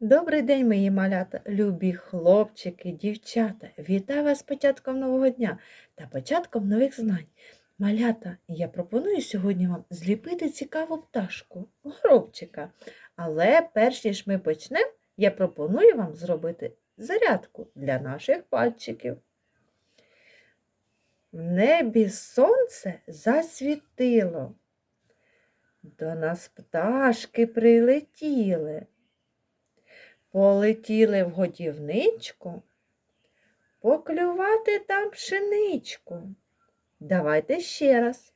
Добрий день, мої малята, любі хлопчики, дівчата. Вітаю вас з початком нового дня та початком нових знань. Малята, я пропоную сьогодні вам зліпити цікаву пташку, горобчика. Але перш ніж ми почнемо, я пропоную вам зробити зарядку для наших пальчиків. В небі сонце засвітило. До нас пташки прилетіли. Полетіли в годівничку, поклювати там пшеничку. Давайте ще раз.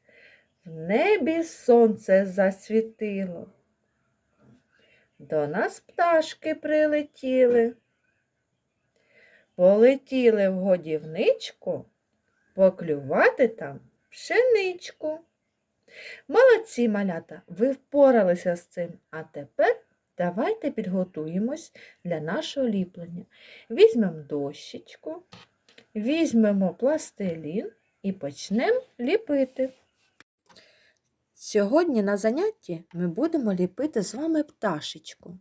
В небі сонце засвітило. До нас пташки прилетіли. Полетіли в годівничку, поклювати там пшеничку. Молодці малята, ви впоралися з цим, а тепер Давайте підготуємось для нашого ліплення. Візьмемо дощечку, візьмемо пластилін і почнемо ліпити. Сьогодні на занятті ми будемо ліпити з вами пташечку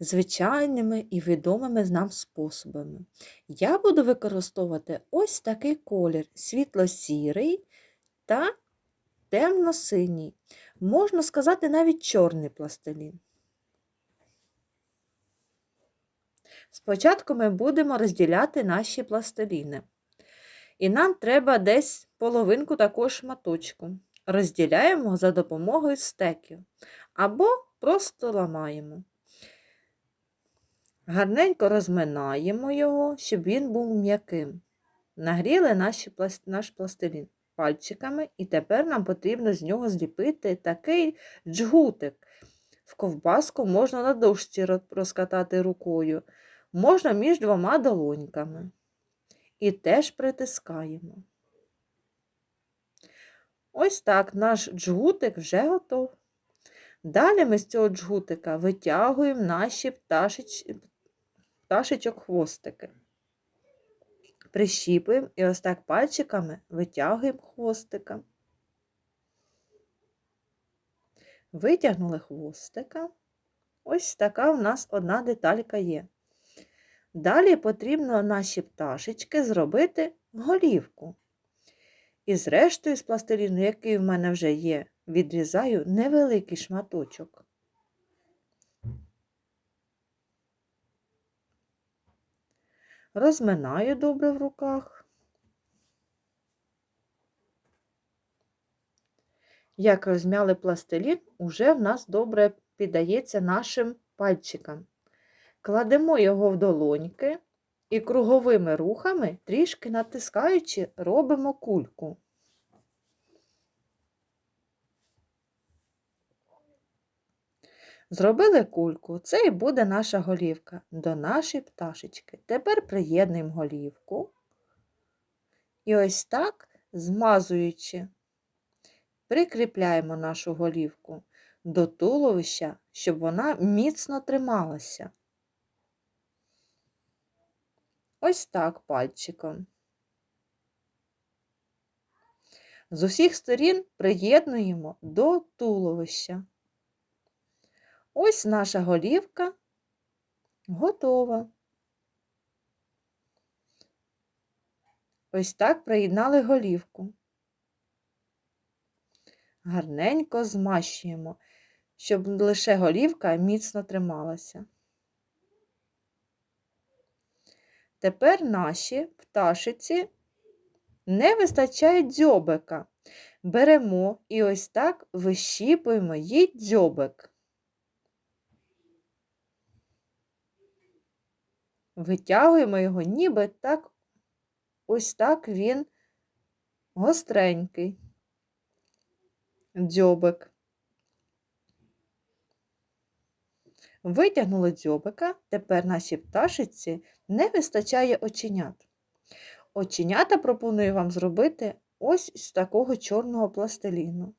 звичайними і відомими нам способами. Я буду використовувати ось такий колір світло-сірий та темно-синій. Можна сказати, навіть чорний пластилін. Спочатку ми будемо розділяти наші пластиліни. І нам треба десь половинку такого шматочку. Розділяємо за допомогою стеків або просто ламаємо. Гарненько розминаємо його, щоб він був м'яким. Нагріли наші, наш пластилін пальчиками, і тепер нам потрібно з нього зліпити такий джгутик. В ковбаску можна на дошці розкатати рукою можна між двома долоньками. І теж притискаємо. Ось так наш джгутик вже готов. Далі ми з цього джгутика витягуємо наші пташич... пташечок хвостики. Прищіпуємо і ось так пальчиками витягуємо хвостика. Витягнули хвостика. Ось така в нас одна деталька є. Далі потрібно наші пташечки зробити голівку. І зрештою, з пластиліну, який в мене вже є, відрізаю невеликий шматочок. Розминаю добре в руках. Як розмяли пластилін, уже в нас добре піддається нашим пальчикам. Кладемо його в долоньки і круговими рухами, трішки натискаючи, робимо кульку. Зробили кульку, це і буде наша голівка до нашої пташечки. Тепер приєднуємо голівку. І ось так, змазуючи, прикріпляємо нашу голівку до туловища, щоб вона міцно трималася. Ось так пальчиком. З усіх сторін приєднуємо до туловища. Ось наша голівка готова. Ось так приєднали голівку. Гарненько змащуємо, щоб лише голівка міцно трималася. Тепер наші пташиці не вистачає дзьобика. Беремо і ось так вищіпуємо їй дзьобик. Витягуємо його, ніби так, ось так він гостренький дзьобик. Витягнули дзьобика, тепер нашій пташиці не вистачає оченят. Оченята пропоную вам зробити ось з такого чорного пластиліну.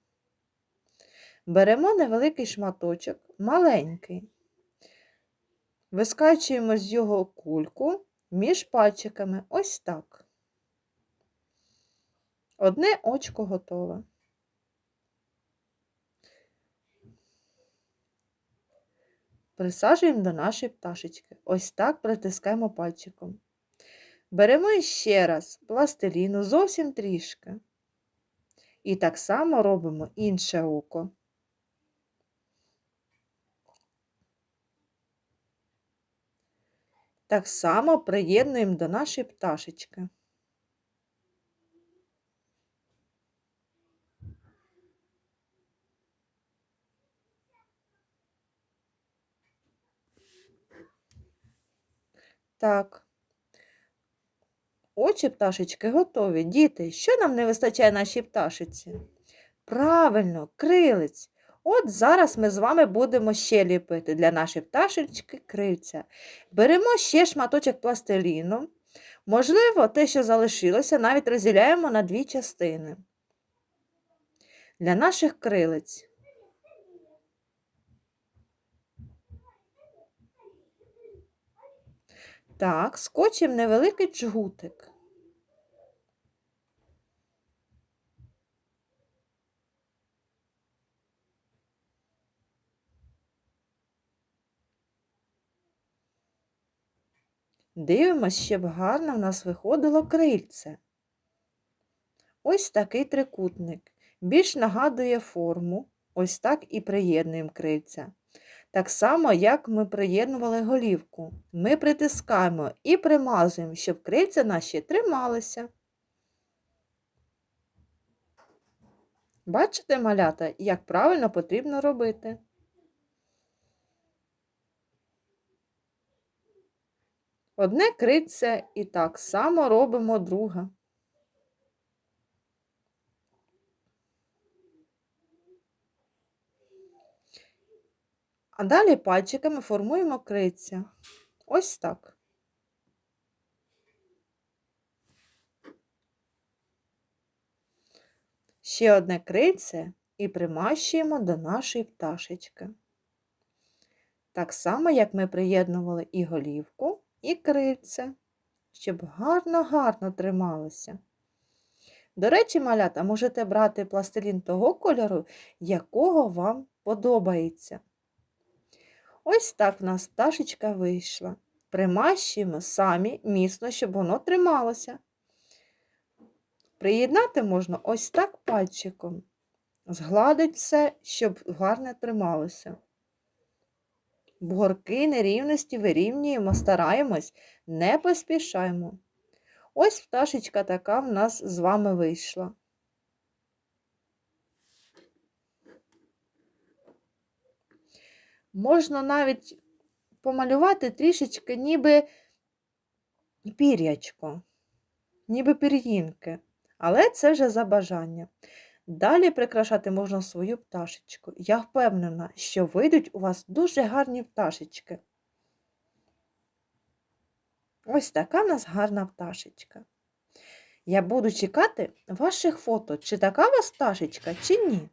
Беремо невеликий шматочок, маленький, вискачуємо з його кульку між пальчиками ось так. Одне очко готове. Присаджуємо до нашої пташечки. Ось так притискаємо пальчиком. Беремо ще раз пластиліну зовсім трішки. І так само робимо інше око. Так само приєднуємо до нашої пташечки. Так. Очі пташечки готові. Діти, що нам не вистачає нашій пташиці? Правильно, крилець. От зараз ми з вами будемо ще ліпити для нашої пташечки крильця. Беремо ще шматочок пластиліну. Можливо, те, що залишилося, навіть розділяємо на дві частини. Для наших крилець. Так, скотчем невеликий джгутик. Дивимось, щоб гарно в нас виходило крильце. Ось такий трикутник. Більш нагадує форму. Ось так і приєднуємо крильця. Так само, як ми приєднували голівку. Ми притискаємо і примазуємо, щоб крильця наші трималися. Бачите, малята, як правильно потрібно робити? Одне крильце і так само робимо друге. А далі пальчиками формуємо криця. Ось так. Ще одне крильце і примащуємо до нашої пташечки. Так само, як ми приєднували і голівку, і крильце, щоб гарно-гарно трималося. До речі, малята, можете брати пластилін того кольору, якого вам подобається. Ось так в нас пташечка вийшла. Примащуємо самі міцно, щоб воно трималося. Приєднати можна ось так пальчиком. Згладить все, щоб гарно трималося. Бугорки нерівності вирівнюємо, стараємось, не поспішаємо. Ось пташечка така в нас з вами вийшла. Можна навіть помалювати трішечки ніби пір'ячко, ніби пір'їнки, але це вже за бажання. Далі прикрашати можна свою пташечку. Я впевнена, що вийдуть у вас дуже гарні пташечки. Ось така в нас гарна пташечка. Я буду чекати ваших фото, чи така у вас пташечка, чи ні.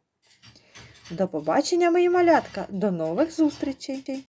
До побачення, мої малятка, до нових зустрічей!